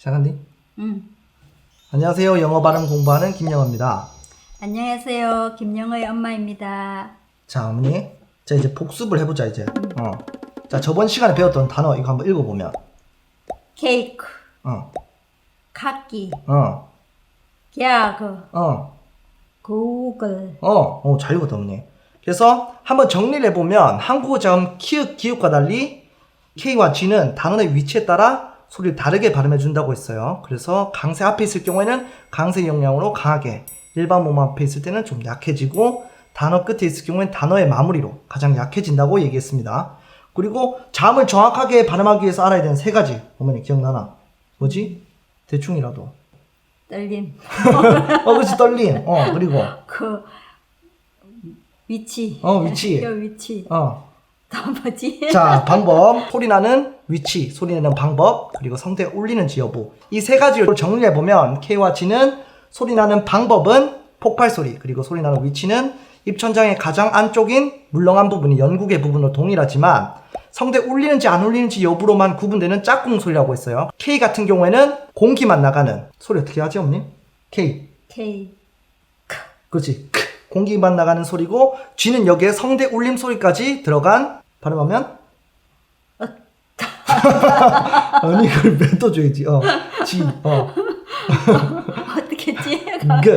시작한디? 응. 안녕하세요. 영어 발음 공부하는 김영어입니다. 안녕하세요. 김영의 엄마입니다. 자, 어머니. 자, 이제 복습을 해보자, 이제. 어. 자, 저번 시간에 배웠던 단어 이거 한번 읽어보면. 케이크, 어, 카키, 어, 갸그, 어, 구글, 어, 어, 잘 읽었다, 어머니. 그래서 한번 정리를 해보면 한국어 자음 키읔, 기읍과 달리 K와 G는 단어의 위치에 따라 소리를 다르게 발음해 준다고 했어요. 그래서 강세 앞에 있을 경우에는 강세 영향으로 강하게, 일반 모음 앞에 있을 때는 좀 약해지고, 단어 끝에 있을 경우에는 단어의 마무리로 가장 약해진다고 얘기했습니다. 그리고 자음을 정확하게 발음하기 위해서 알아야 되는 세 가지. 어머니 기억나나? 뭐지? 대충이라도. 떨림, 어, 그렇지, 떨림. 어, 그리고, 그 위치, 어, 위치. 요 위치, 어. 또 뭐지? 자, 방법. 소리 나는 위치, 소리 내는 방법, 그리고 성대 울리는지 여부. 이 세 가지로 정리해 보면 K와 G는 소리 나는 방법은 폭발 소리, 그리고 소리 나는 위치는 입천장의 가장 안쪽인 물렁한 부분이 연국의 부분으로 동일하지만 성대 울리는지 안 울리는지 여부로만 구분되는 짝꿍 소리라고 했어요. K 같은 경우에는 공기만 나가는 소리 어떻게 하지, 어머니? K. K, 그렇지. 크. 공기만 나가는 소리고 G는 여기에 성대 울림 소리까지 들어간 발음하면 아니 그걸 뱉어줘야지. 어, G, 어, 어떻게 지? G,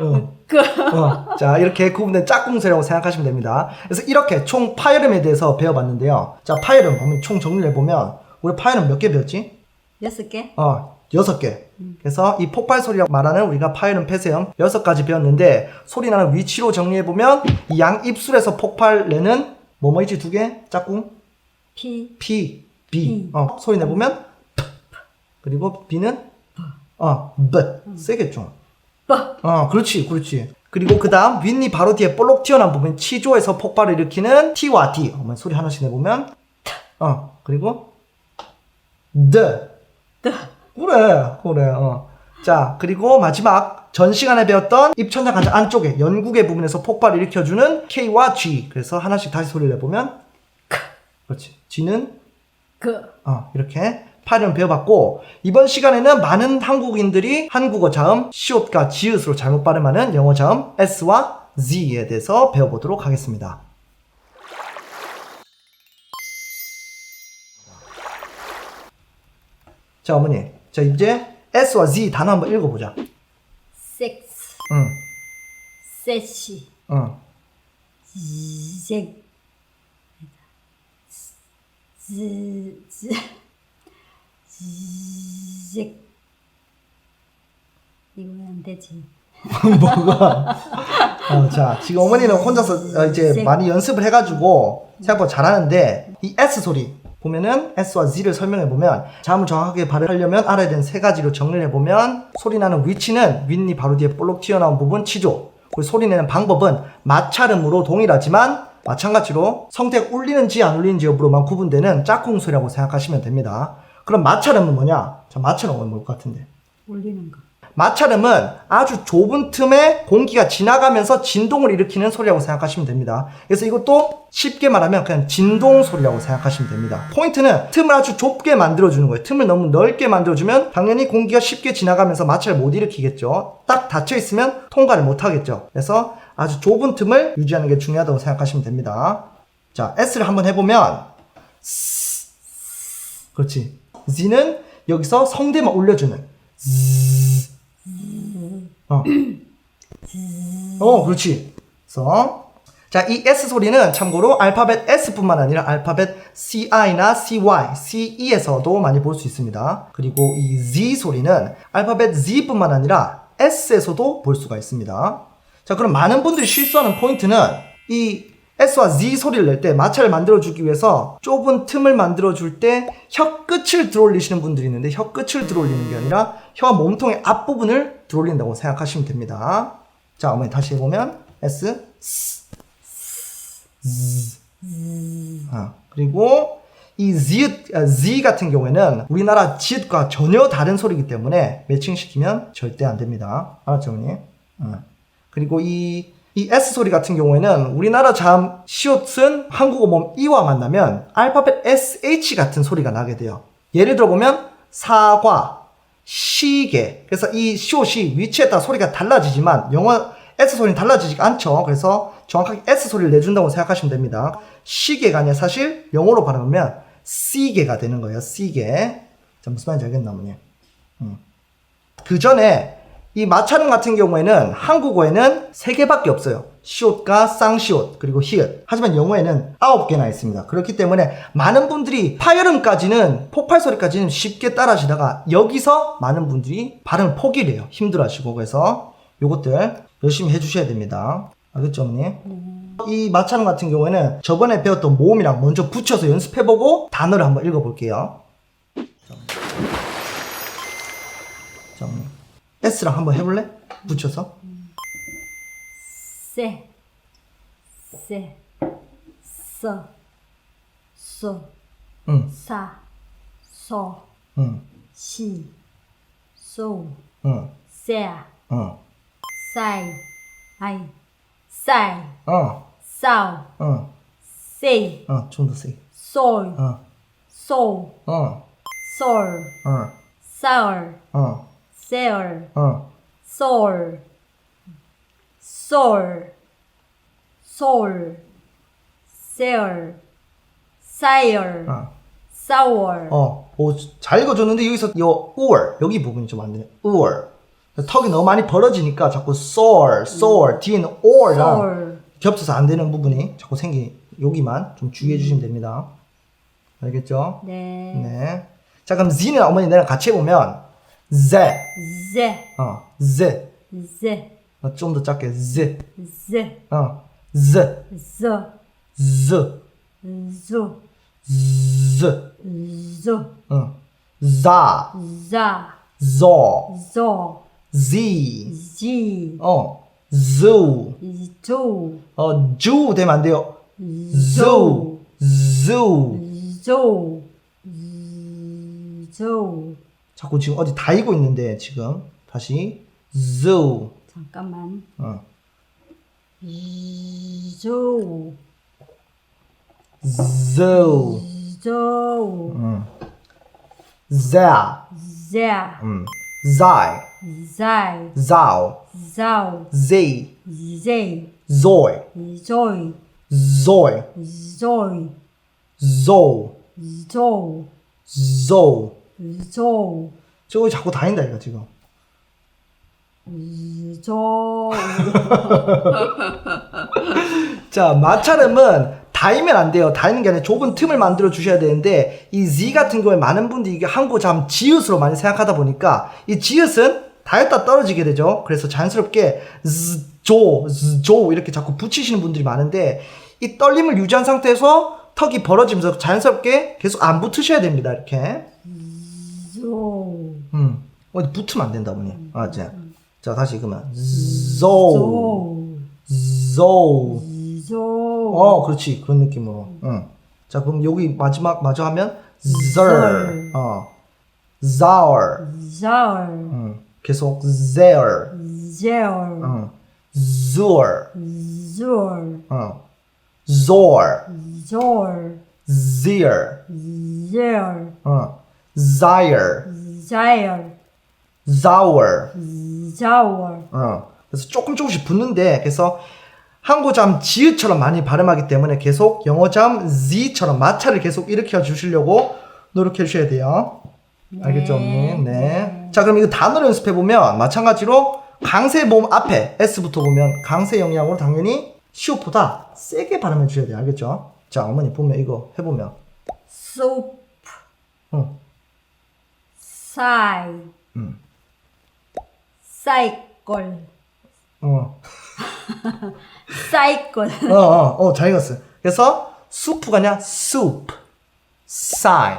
어, 그, 어. 자 이렇게 구분된 짝꿍소리라고 생각하시면 됩니다. 그래서 이렇게 총 파열음에 대해서 배워봤는데요. 자 파열음 한번 총 정리를 해보면 우리 파열음 몇 개 배웠지? 여섯 개? 어, 여섯 개. 그래서 이 폭발 소리라고 말하는 우리가 파열음, 폐쇄음 여섯 가지 배웠는데 소리 나는 위치로 정리해 보면 이 양 입술에서 폭발 내는 뭐뭐 있지 두 개? 짝꿍? P, P, B. B. 어, 소리 내 보면 P. 그리고 B는 어, B. 세겠죠. 버, 어, 그렇지, 그렇지. 그리고 그 다음 윗니 바로 뒤에 볼록 튀어나온 부분 치조에서 폭발을 일으키는 T와 D. 어머니 소리 하나씩 내보면 어, 그리고 the. 그래, 그래, 어. 자, 그리고 마지막 전 시간에 배웠던 입천장 가장 안쪽에 연국의 부분에서 폭발을 일으켜주는 K와 G. 그래서 하나씩 다시 소리를 내보면 그렇지. G는 그, 어, 이렇게 파일을 배워봤고 이번 시간에는 많은 한국인들이 한국어 자음 시옷과 지읒으로 잘못 발음하는 영어 자음 S와 Z에 대해서 배워보도록 하겠습니다. 자 어머니 자 이제 S와 Z 단어 한번 읽어보자. 섹스, 응, 세시, 응. 잭, 즈, 즈, 잭. 이거 왜안 되지? 뭐가? 어, 자, 지금 어머니는 혼자서 어, 이제 네. 많이 연습을 해가지고 생각보다 잘하는데 이 S 소리 보면은 S와 Z를 설명해 보면 자음을 정확하게 발음하려면 알아야 되는 세 가지로 정리를 해 보면 소리 나는 위치는 윗니 바로 뒤에 볼록 튀어나온 부분 치조 그리고 소리 내는 방법은 마찰음으로 동일하지만 마찬가지로 성대가 울리는지 안 울리는지 여부로만 구분되는 짝꿍 소리라고 생각하시면 됩니다. 그럼 마찰음은 뭐냐? 자, 마찰음은 뭘 것 같은데? 올리는 거. 마찰음은 아주 좁은 틈에 공기가 지나가면서 진동을 일으키는 소리라고 생각하시면 됩니다. 그래서 이것도 쉽게 말하면 그냥 진동 소리라고 생각하시면 됩니다. 포인트는 틈을 아주 좁게 만들어주는 거예요. 틈을 너무 넓게 만들어주면 당연히 공기가 쉽게 지나가면서 마찰을 못 일으키겠죠. 딱 닫혀 있으면 통과를 못 하겠죠. 그래서 아주 좁은 틈을 유지하는 게 중요하다고 생각하시면 됩니다. 자, S를 한번 해보면 스. 그렇지. Z는 여기서 성대만 올려주는 어. 어, 그렇지. 그래서 자, 이 S 소리는 참고로 알파벳 S뿐만 아니라 알파벳 CI나 CY, CE에서도 많이 볼 수 있습니다. 그리고 이 Z 소리는 알파벳 Z뿐만 아니라 S에서도 볼 수가 있습니다. 자, 그럼 많은 분들이 실수하는 포인트는 이 S와 Z 소리를 낼 때 마찰을 만들어주기 위해서 좁은 틈을 만들어줄 때 혀 끝을 들어올리시는 분들이 있는데 혀 끝을 들어올리는 게 아니라 혀 몸통의 앞부분을 들어올린다고 생각하시면 됩니다. 자, 어머니 다시 해보면 S, S, Z. 아, 그리고 이 Z, 아, Z 같은 경우에는 우리나라 지읒과 전혀 다른 소리이기 때문에 매칭시키면 절대 안 됩니다. 알았죠, 어머니? 어. 그리고 이, 이 S 소리 같은 경우에는 우리나라 자음 시옷은 한국어 몸 E와 만나면 알파벳 SH 같은 소리가 나게 돼요. 예를 들어 보면 사과, 시계. 그래서 이 숏이 위치에 따라 소리가 달라지지만 영어 S 소리는 달라지지 않죠. 그래서 정확하게 S 소리를 내준다고 생각하시면 됩니다. 시계가 아니라 사실 영어로 발음하면 시계가 되는 거예요. 시계. 자, 무슨 말인지 알겠나, 어머니? 그 전에 이 마차름 같은 경우에는 한국어에는 세 개밖에 없어요. 시옷과 쌍시옷 그리고 히읗. 하지만 영어에는 아홉 개나 있습니다. 그렇기 때문에 많은 분들이 파열음까지는 폭발 소리까지는 쉽게 따라하시다가 여기서 많은 분들이 발음을 포기를 해요. 힘들어하시고 그래서 요것들 열심히 해주셔야 됩니다. 알겠죠, 어머니? 이 마차름 같은 경우에는 저번에 배웠던 모음이랑 먼저 붙여서 연습해보고 단어를 한번 읽어볼게요. 자, 어머니. S랑 한번 해볼래? 붙여서. 세, 세, 서, 소, 응, 사, 소, 응, 시, 소, 응, 세, 응, 사이, 아이, 사이, 어, 사우, 응, 세이, 어, 좀더 세게. 솔, 어, 소, 어, 솔, 어, 사얼, 어, 세얼, 어, 솔, 솔, 솔, 세얼, 사이얼, 어, 사월, 어. 오, 잘 읽어줬는데 여기서 요 우월 여기 부분이 좀 안 되네. 우월. 턱이 너무 많이 벌어지니까 자꾸 soar, soar 뒤에는 or랑 솔, 겹쳐서 안 되는 부분이 자꾸 생기. 여기만 좀 주의해 주시면 됩니다. 알겠죠? 네, 네. 자 그럼 Z는 어머니 내랑 같이 해보면 Z, 제, 어, Z, 제, 어, 좀더 작게. Z, 제, 어, Z, 저, Z, 조, Z, 조, 어, za, 자, zo, 조, z, 지, 어, zoo, 조, 어, ju 되면 안 돼요. 조, zoo, zoo. 조, 조. 자꾸 지금 어디 다 읽고 있는데 지금. 다시. zoo, 잠깐만. 어, 조, zoo, 조, 음, za, 자, 음, zai, 자이, zao, 자오, z, 제, zoi, 조이, zoi, 조이, zo, 조, zo. 조, 저거 자꾸 다닌다 이거 지금. 조, 자, 마찰음은 다이면 안 돼요. 다이는 게 아니라 좁은 틈을 만들어 주셔야 되는데 이 Z 같은 경우에 많은 분들이 이게 참 지읒으로 많이 생각하다 보니까 이 지읒은 다였다 떨어지게 되죠. 그래서 자연스럽게 Z, 조, Z, 조 이렇게 자꾸 붙이시는 분들이 많은데 이 떨림을 유지한 상태에서 턱이 벌어지면서 자연스럽게 계속 안 붙으셔야 됩니다. 이렇게. 조, 음. 어디 붙으면 안 된다, 어머니. 알았지? 자, 다시 그러면 조, zo. 조, 어, 그렇지. 그런 느낌으로. 응. 자, 그럼 여기 마지막 마저 하면 zer. 어. zaur. 자얼, 응. 계속 there. 제얼, 응. zur. zu얼, 어. zor. 조얼, zir. 제얼, 어. zire. 자열, zaur. 자월, 어. 그래서 조금 조금씩 붙는데 그래서 한국어잠 지읒처럼 많이 발음하기 때문에 계속 영어잠 Z처럼 마찰을 계속 일으켜 주시려고 노력해 주셔야 돼요. 알겠죠, 언니? 네. 자, 그럼 이거 단어를 연습해 보면 마찬가지로 강세 모음 앞에 S부터 보면 강세 영향으로 당연히 시옷보다 세게 발음해 주셔야 돼요. 알겠죠? 자, 어머니 보면 이거 해 보면, 소프, 어, 사이, 음, 사이클, 어, 사이클, 어, 어, 어, 잘 읽었어요. 그래서 수프가 아니라 soup, sign,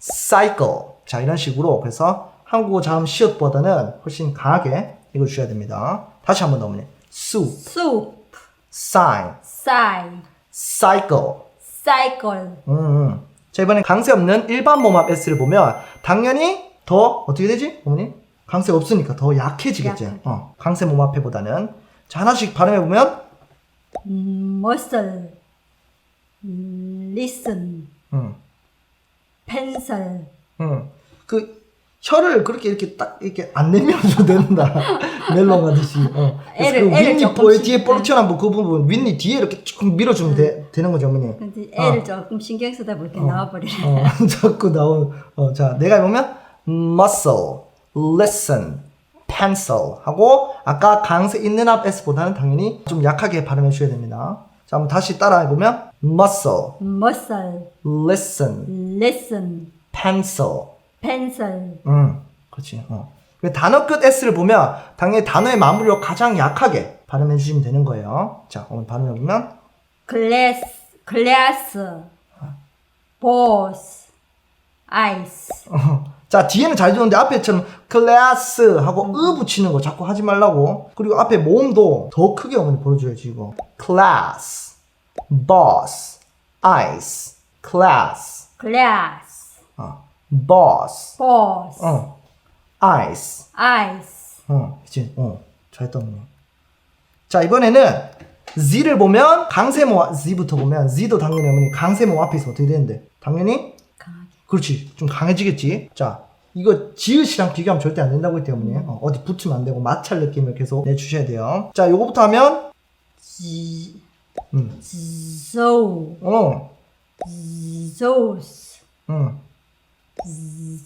cycle. 자, 이런 식으로 그래서 한국어 자음 시옷보다는 훨씬 강하게 읽어주셔야 됩니다. 다시 한번 더 어머니. soup, 수, sign, 사이, cycle. 사이클, 음, 음. 자, 이번엔 강세 없는 일반 모음합 S를 보면 당연히 더 어떻게 되지? 어머니? 강세 없으니까 더 약해지겠지. 약하게. 어, 강세 모음합해보다는. 자, 하나씩 발음해 보면 음, 머슬, 음, 리슨, 음, 펜슬, 음. 그 혀를 그렇게 이렇게 딱 이렇게 안 내밀어도 된다. 멜론 가듯이. 어. 그래서 애를- 그 애를 윗니 조금씩, 보여 뒤에 볼 네. 그 부분 윗니 뒤에 이렇게 쭉 밀어주면 돼, 되는 거죠, 어머니. 근데 애를 조금 신경 쓰다 보니까 나와버리네. 어, 자꾸 나온. 어, 자, 내가 보면 muscle, listen, pencil 하고 아까 강세 있는 앞 s보다는 당연히 좀 약하게 발음해 주셔야 됩니다. 자, 한번 다시 따라해 보면 muscle, muscle, listen, listen, pencil. pencil, 음, 그렇지. 어. 그 단어 끝 s를 보면 당연히 단어의 마무리로 가장 약하게 발음해 주시면 되는 거예요. 자, 오늘 발음해 보면 glass, glass, balls, ice. 어. 자, 뒤에는 잘 되는데 앞에처럼 클래스 하고 으 붙이는 거 자꾸 하지 말라고. 그리고 앞에 모음도 더 크게 어머니 보여줘야지, 이거. class, boss, ice, class, glass, 어. boss, balls, 어. ice, ice. 어. 그치, 어. 잘했다, 어머니. 자, 이번에는 Z를 보면 강세모 Z부터 보면 Z도 당연히 어머니 강세모 앞에서 어떻게 되는데? 당연히. 그렇지. 좀 강해지겠지. 자, 이거 지읒이랑 비교하면 절대 안 된다고 했기 때문에 어, 디 붙으면 안 되고 마찰 느낌을 계속 내주셔야 돼요. 자, 요거부터 하면 Z, 음, zo, 어, zos, 음,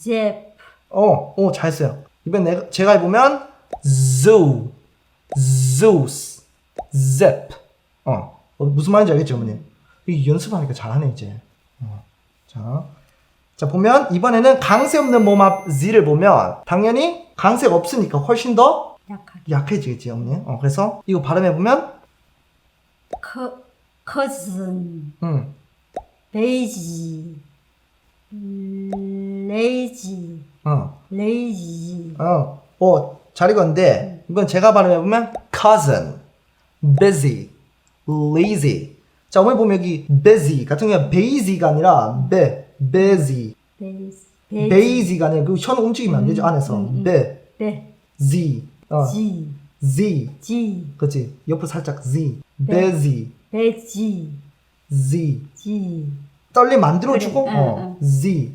zep, 어, 어, 잘했어요. 이번 내가 제가 해보면 zoo, zeus, zep. 어, 어, 무슨 말인지 알겠죠, 어머니? 이 연습하니까 잘하네 이제. 어, 자, 자 보면 이번에는 강세 없는 몸 앞 Z를 보면 당연히 강세가 없으니까 훨씬 더 약하게. 약해지겠지, 어머니. 어, 그래서 이거 발음해 보면, Co- cousin, 음, lazy, lazy, 어, lazy, 어, 어, 잘 익었는데 이번 제가 발음해 보면 cousin, busy, lazy. 자, 어머니 보면 여기 busy 같은 경우에 basy가 아니라 busy, lazy, basy가 아니라 그 혀는 움직이면 안 되죠 안에서. be, z, 어, G, z, G, 그렇지. 옆으로 살짝 z, busy, lazy, z. G, 떨림 만들어 주고, 그래, 어, z,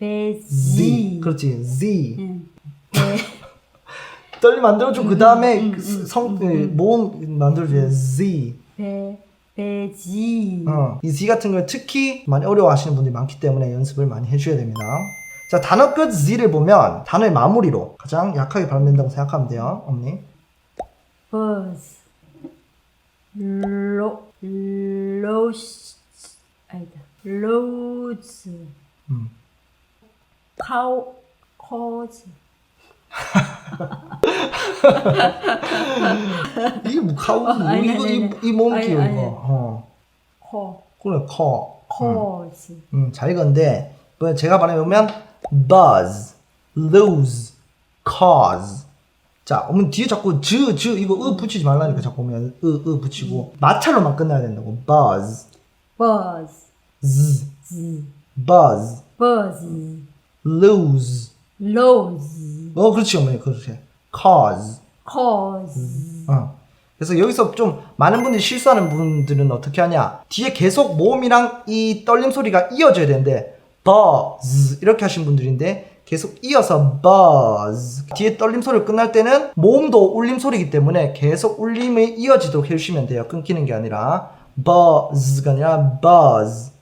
lazy. 그렇지, z. 응. 네. 떨림 만들어 주고 그 다음에 음, 음, 성그 모음 만들어줘야 z. 배, 배지. 어, 이 z 같은 걸 특히 많이 어려워하시는 분들이 많기 때문에 연습을 많이 해주셔야 됩니다. 자 단어 끝 z를 보면 단어의 마무리로 가장 약하게 발음된다고 생각하면 돼요, 어머니. 버스. 로, 로스. 아니다. 로즈. 음. 카우, 코즈. 이게 뭐 카우 아니, 이거 아니, 이, 아니. 이몸 아니, 키워 아니. 이거. 어. 코, 그래 커. 코즈. 음, 잘 익었는데 뭐 제가 발음해보면 buzz, lose, cause 자, 어머니 뒤에 자꾸 즈, 즈 이거 으 붙이지 말라니까 자꾸 오면 으, 으 붙이고 마찰로만 끝나야 된다고 buzz, 버스. z, 즈. buzz, 버스. lose 로즈. 어, 그렇지 어머니. 그렇지. Cause. 코즈. 어. 그래서 여기서 좀 많은 분들이 실수하는 분들은 어떻게 하냐? 뒤에 계속 모음이랑 이 떨림 소리가 이어져야 되는데 buzz. 이렇게 하신 분들인데 계속 이어서 buzz. 뒤에 떨림 소리가 끝날 때는 모음도 울림 소리이기 때문에 계속 울림이 이어지도록 해주시면 돼요. 끊기는 게 아니라. buzz가 아니라 buzz.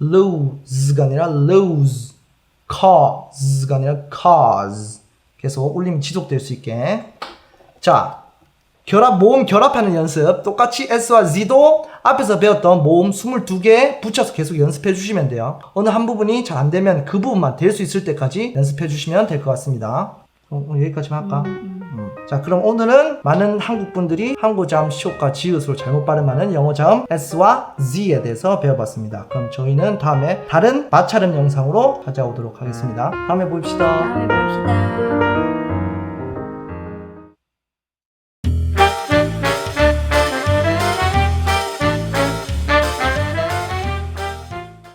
lose가 아니라 lose cause가 아니라 cause. 계속 울림이 지속될 수 있게. 자 결합 모음 결합하는 연습. 똑같이 S와 Z도 앞에서 배웠던 모음 22개 붙여서 계속 연습해 주시면 돼요. 어느 한 부분이 잘 안 되면 그 부분만 될 수 있을 때까지 연습해 주시면 될 것 같습니다. 어, 여기까지만 할까? 음. 자 그럼 오늘은 많은 한국 분들이 한국 자음 시옷과 지읒으로 잘못 발음하는 영어 자음 S와 Z에 대해서 배워봤습니다. 그럼 저희는 다음에 다른 마찰음 영상으로 찾아오도록 하겠습니다. 다음에 봅시다. 다음에 봅시다.